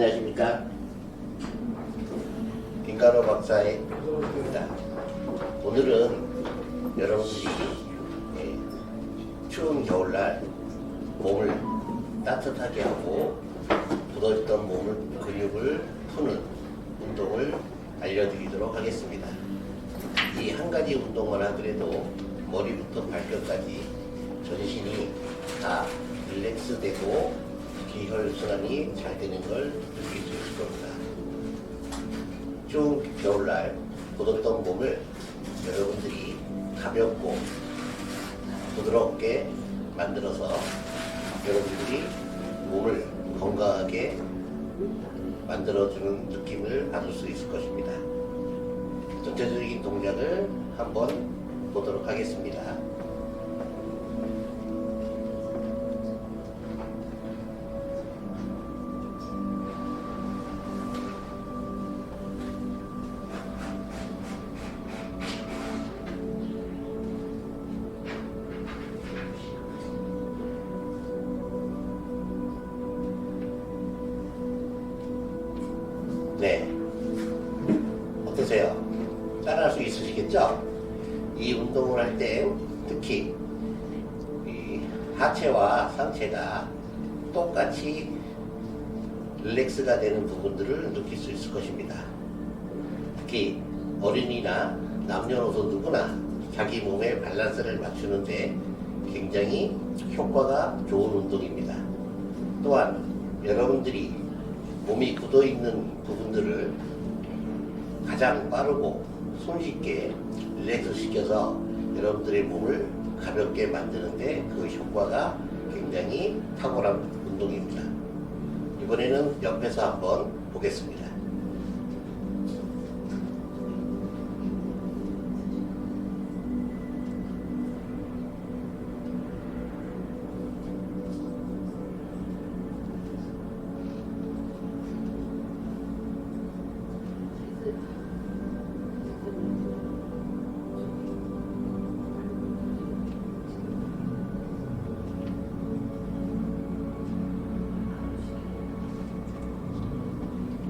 안녕하십니까. 빈가로 박사입니다. 오늘은 여러분들이 예, 추운 겨울날 몸을 따뜻하게 하고 굳어있던 몸을 근육을 푸는 운동을 알려드리도록 하겠습니다. 이 한 가지 운동만 하더라도 머리부터 발끝까지 전신이 다 릴렉스되고 기혈순환이 잘 되는 걸 느낄 수 있을 겁니다. 추운 겨울날 굳었던 몸을 여러분들이 가볍고 부드럽게 만들어서 여러분들이 몸을 건강하게 만들어주는 느낌을 받을 수 있을 것입니다. 전체적인 동작을 한번 보도록 하겠습니다. 있으시겠죠? 이 운동을 할 때 특히 이 하체와 상체가 똑같이 릴렉스가 되는 부분들을 느낄 수 있을 것입니다. 특히 어린이나 남녀노소 누구나 자기 몸의 밸런스를 맞추는데 굉장히 효과가 좋은 운동입니다. 또한 여러분들이 몸이 굳어 있는 부분들을 가장 빠르고 손쉽게 릴렉스 시켜서 여러분들의 몸을 가볍게 만드는데 그 효과가 굉장히 탁월한 운동입니다. 이번에는 옆에서 한번 보겠습니다.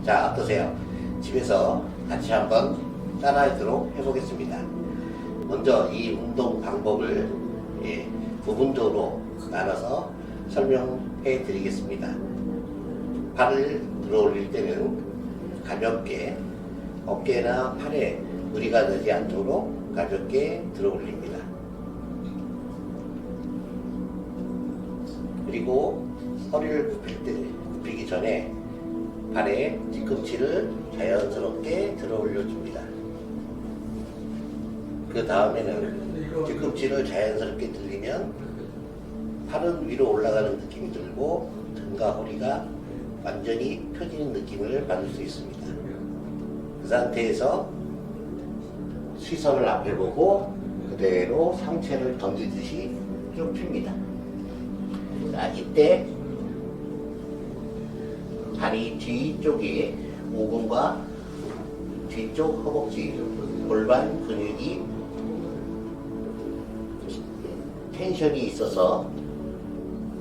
자, 어떠세요? 집에서 같이 한번 따라하도록 해보겠습니다. 먼저 이 운동 방법을 예, 부분적으로 나눠서 설명해 드리겠습니다. 팔을 들어 올릴 때는 가볍게 어깨나 팔에 무리가 되지 않도록 가볍게 들어 올립니다. 그리고 허리를 굽힐 때, 굽히기 전에 발에 뒤꿈치를 자연스럽게 들어 올려줍니다. 그 다음에는 뒤꿈치를 자연스럽게 들리면 팔은 위로 올라가는 느낌이 들고 등과 허리가 완전히 펴지는 느낌을 받을 수 있습니다. 그 상태에서 시선을 앞에 보고 그대로 상체를 던지듯이 쭉 핍니다. 자, 이때 다리 뒤쪽에 오금과 뒤쪽 허벅지 골반 근육이 텐션이 있어서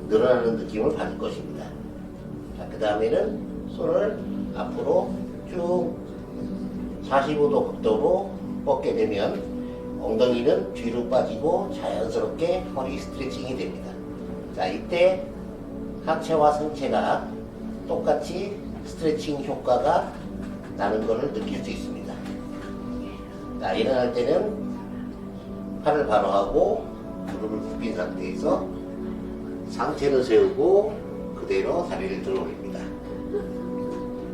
늘어나는 느낌을 받을 것입니다. 자, 그 다음에는 손을 앞으로 쭉 45도 각도로 뻗게 되면 엉덩이는 뒤로 빠지고 자연스럽게 허리 스트레칭이 됩니다. 자, 이때 하체와 상체가 똑같이 스트레칭 효과가 나는 것을 느낄 수 있습니다. 자, 일어날 때는 팔을 바로 하고 무릎을 굽힌 상태에서 상체를 세우고 그대로 다리를 들어 올립니다.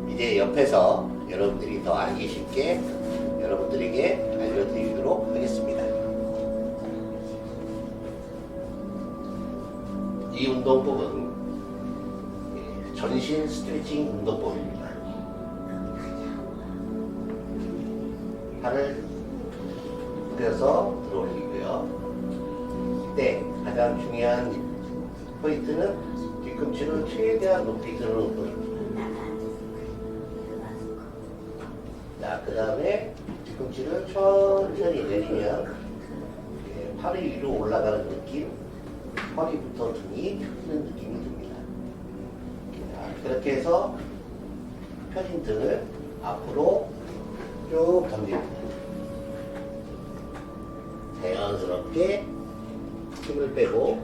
이제 옆에서 여러분들이 더 알기 쉽게 여러분들에게 알려드리도록 하겠습니다. 이 운동법은 예, 전신 스트레칭 운동법입니다. 팔을 굽혀서 들어 올리고요. 이때 가장 중요한 포인트는 뒤꿈치를 최대한 높이 들어놓는 거입니다. 자, 그 다음에 뒤꿈치를 천천히 내리면 예, 팔이 위로 올라가는 느낌, 허리부터 등이 듭니다. 자, 그렇게 해서 등을 앞으로 쭉 던집니다. 자연스럽게 힘을 빼고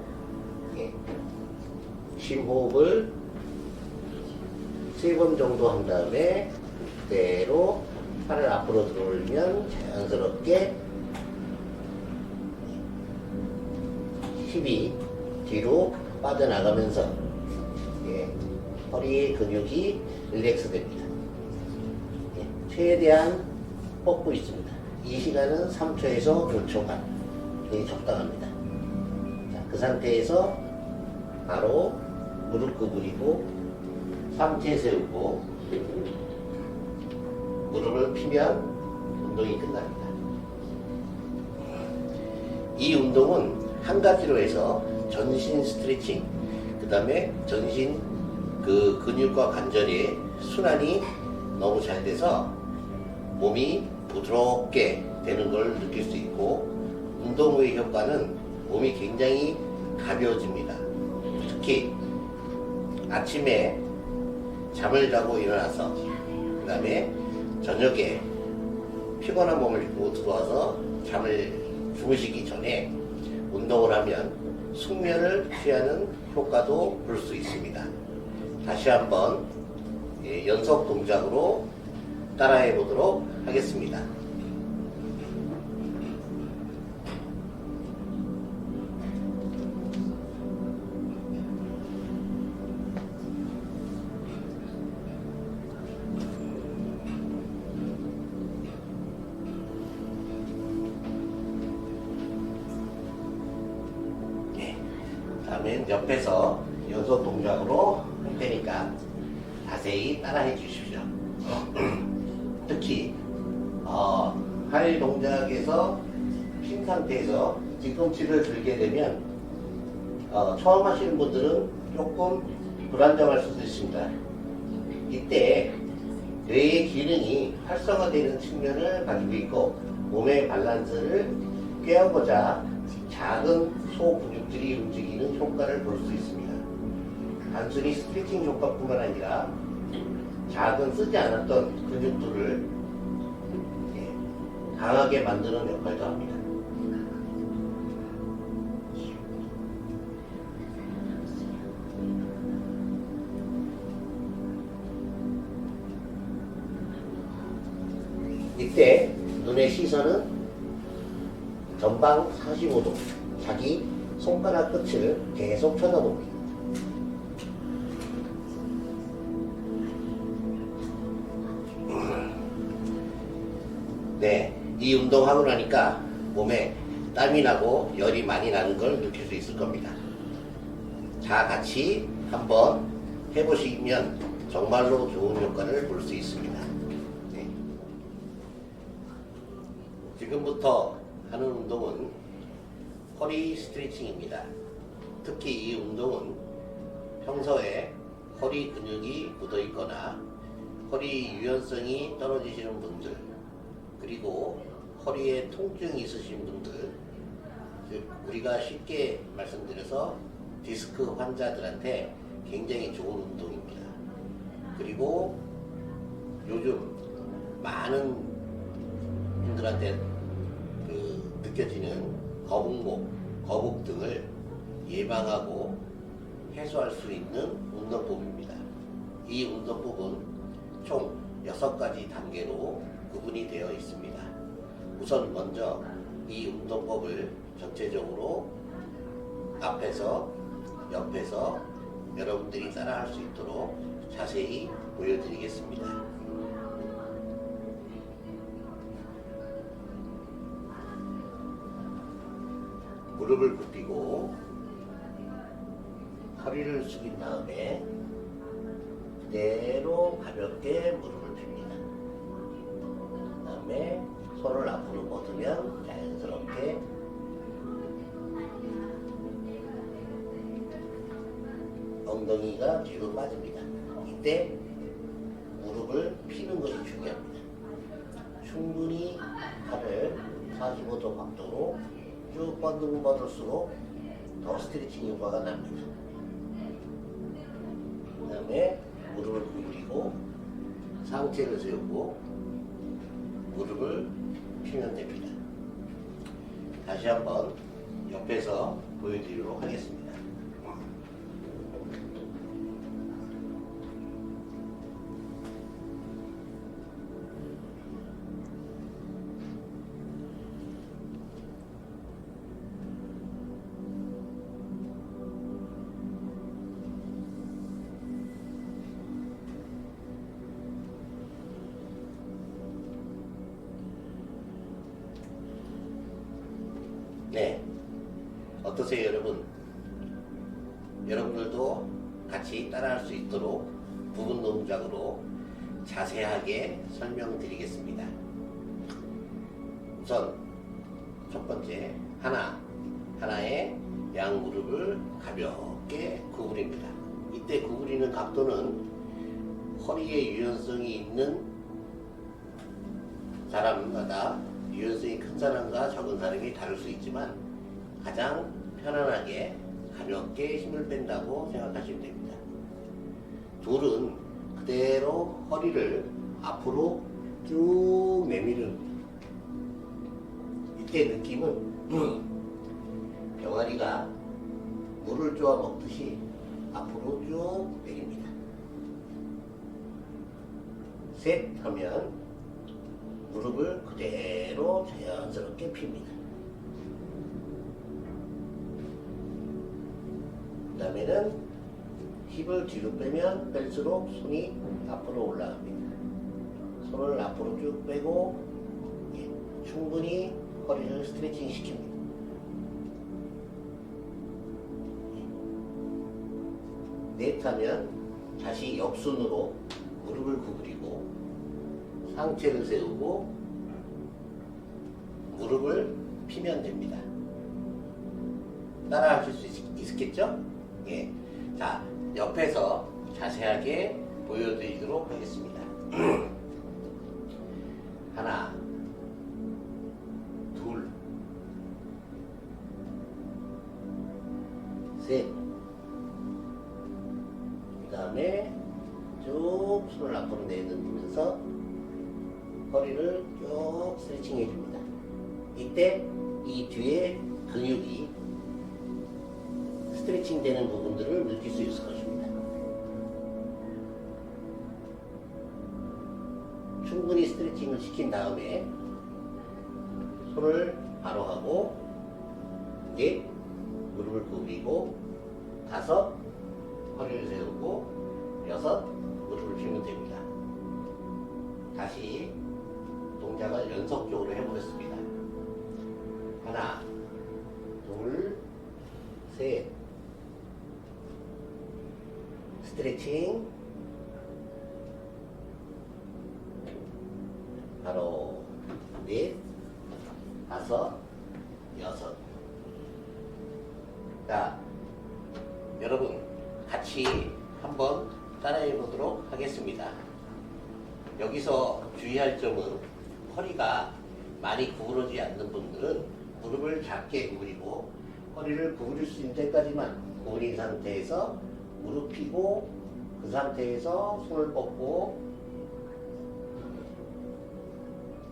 예. 심호흡을 세 번 정도 한 다음에 그대로 팔을 앞으로 들어올리면 자연스럽게 힘이 뒤로 빠져나가면서 예, 허리 근육이 릴렉스 됩니다. 예, 최대한 뻗고 있습니다. 이 시간은 3초에서 5초간 이 적당합니다. 자, 그 상태에서 바로 무릎 구부리고 상체 세우고 무릎을 피면 운동이 끝납니다. 이 운동은 한 가지로 해서 전신 스트레칭, 그 다음에 전신 그 근육과 관절의 순환이 너무 잘 돼서 몸이 부드럽게 되는 걸 느낄 수 있고 운동 후의 효과는 몸이 굉장히 가벼워집니다. 특히 아침에 잠을 자고 일어나서 그 다음에 저녁에 피곤한 몸을 입고 들어와서 잠을 주무시기 전에 운동을 하면 숙면을 취하는 효과도 볼 수 있습니다. 다시 한번 예, 연속 동작으로 따라해 보도록 하겠습니다. 예. 다음엔 옆에서 연속 동작으로 할 테니까 자세히 따라해 주십시오. 특히 어, 팔 동작에서 핀 상태에서 뒤꿈치를 들게 되면 어, 처음 하시는 분들은 조금 불안정할 수도 있습니다. 이때 뇌의 기능이 활성화되는 측면을 가지고 있고 몸의 밸런스를 깨우고자 작은 소 근육들이 움직이는 효과를 볼 수 있습니다. 단순히 스트레칭 효과뿐만 아니라 작은 쓰지 않았던 근육들을 예, 강하게 만드는 역할도 합니다. 이때 눈의 시선은 전방 45도, 자기 손가락 끝을 계속 쳐다봅니다. 이 운동하고 나니까 몸에 땀이 나고 열이 많이 나는 걸 느낄 수 있을 겁니다. 다 같이 한번 해보시면 정말로 좋은 효과를 볼 수 있습니다. 네. 지금부터 하는 운동은 허리 스트레칭입니다. 특히 이 운동은 평소에 허리 근육이 묻어 있거나 허리 유연성이 떨어지시는 분들 그리고 허리에 통증이 있으신 분들 즉 우리가 쉽게 말씀드려서 디스크 환자들한테 굉장히 좋은 운동입니다. 그리고 요즘 많은 분들한테 그 느껴지는 거북목, 거북 등을 예방하고 해소할 수 있는 운동법입니다. 이 운동법은 총 6가지 단계로 구분이 되어 있습니다. 우선 먼저 이 운동법을 전체적으로 앞에서 옆에서 여러분들이 따라 할 수 있도록 자세히 보여드리겠습니다. 무릎을 굽히고 허리를 숙인 다음에 그대로 가볍게 무릎을 핍니다. 그 다음에 뻗으면 자연스럽게 엉덩이가 뒤로 빠집니다. 이때 무릎을 피는 것이 중요합니다. 충분히 팔을 45도 각도로 쭉 뻗는 뻗을수록 더 스트레칭 효과가 납니다. 그 다음에 무릎을 구부리고 상체를 세우고 무릎을 피면 됩니다. 다시 한번 옆에서 보여드리도록 하겠습니다. 어떠세요, 여러분? 여러분들도 같이 따라할 수 있도록 부분 동작으로 자세하게 설명드리겠습니다. 우선 첫 번째 하나 하나의 양 무릎을 가볍게 구부립니다. 이때 구부리는 각도는 허리에 유연성이 있는 사람마다 유연성이 큰 사람과 적은 사람이 다를 수 있지만 가장 편안하게 가볍게 힘을 뺀다고 생각하시면 됩니다. 둘은 그대로 허리를 앞으로 쭉 내밀은 이때 느낌은 병아리가 물을 쪼아 먹듯이 앞으로 쭉 내립니다. 셋 하면 무릎을 그대로 자연스럽게 핍니다. 다음에는 힙을 뒤로 빼면 뺄수록 손이 앞으로 올라갑니다. 손을 앞으로 쭉 빼고 예, 충분히 허리를 스트레칭 시킵니다. 넷 하면 다시 옆손으로 무릎을 구부리고 상체를 세우고 무릎을 피면 됩니다. 따라 하실 수 있, 있겠죠? 예. 자, 옆에서 자세하게 보여드리도록 하겠습니다. 하나, 둘, 셋. 그 다음에 쭉 손을 앞으로 내던지면서 허리를 쭉 스트레칭 해줍니다. 이때 이 뒤에 근육이 스트레칭 되는 부분들을 느낄 수 있을 것입니다. 충분히 스트레칭을 시킨 다음에 손을 바로 하고 넷 무릎을 구부리고 다섯 허리를 세우고 여섯 무릎을 펴면 됩니다. 다시 동작을 연속적으로 해보겠습니다. 하나, 둘, 셋. 스트레칭. 바로 넷, 다섯, 여섯. 자, 여러분 같이 한번 따라해 보도록 하겠습니다. 여기서 주의할 점은 허리가 많이 구부러지지 않는 분들은 무릎을 작게 구부리고 허리를 구부릴 수 있는 데까지만 구부린 상태에서 무릎 펴고 그 상태에서 손을 뻗고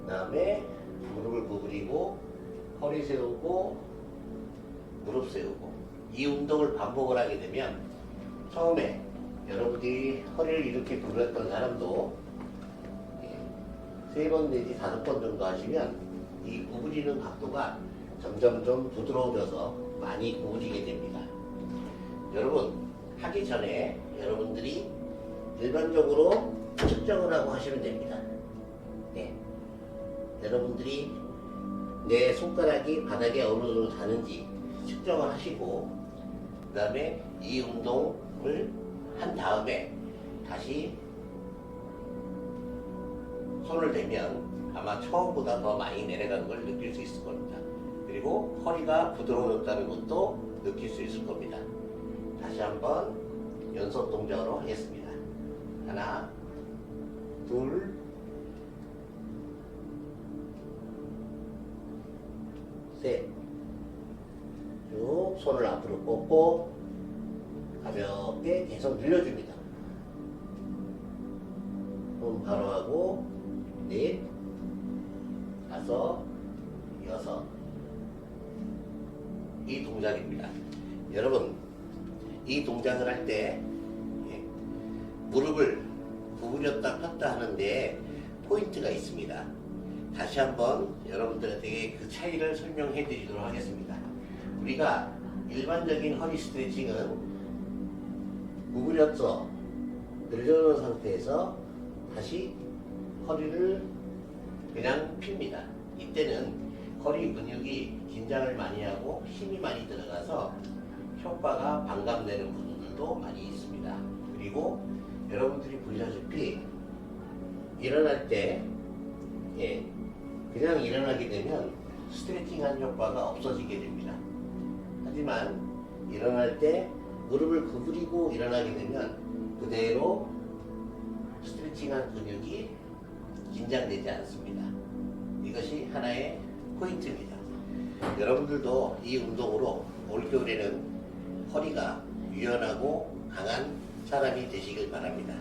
그 다음에 무릎을 구부리고 허리 세우고 무릎 세우고 이 운동을 반복을 하게 되면 처음에 여러분들이 허리를 이렇게 구부렸던 사람도 세 번 내지 다섯 번 정도 하시면 이 구부리는 각도가 점점 좀 부드러워져서 많이 구부리게 됩니다. 여러분 하기 전에 여러분들이 일반적으로 측정을 하고 하시면 됩니다. 네. 여러분들이 내 손가락이 바닥에 어느 정도 닿는지 측정을 하시고 그 다음에 이 운동을 한 다음에 다시 손을 대면 아마 처음보다 더 많이 내려가는 걸 느낄 수 있을 겁니다. 그리고 허리가 부드러워졌다는 것도 느낄 수 있을 겁니다. 다시 한번 연속 동작으로 하겠습니다. 하나, 둘, 셋. 쭉 손을 앞으로 뻗고 가볍게 계속 늘려줍니다. 손 바로 하고 넷, 다섯, 여섯. 이 동작입니다. 여러분, 이 동작을 할 때 무릎을 구부렸다 폈다 하는데 포인트가 있습니다. 다시 한번 여러분들에게 그 차이를 설명해 드리도록 하겠습니다. 우리가 일반적인 허리 스트레칭은 구부렸어 늘려놓은 상태에서 다시 허리를 그냥 핍니다. 이때는 허리 근육이 긴장을 많이 하고 힘이 많이 들어가서 효과가 반감되는 부분들도 많이 있습니다. 그리고 여러분들이 보시다시피 일어날 때 예, 그냥 일어나게 되면 스트레칭한 효과가 없어지게 됩니다. 하지만 일어날 때 무릎을 구부리고 일어나게 되면 그대로 스트레칭한 근육이 긴장되지 않습니다. 이것이 하나의 포인트입니다. 여러분들도 이 운동으로 올겨울에는 허리가 유연하고 강한 사람이 되시길 바랍니다.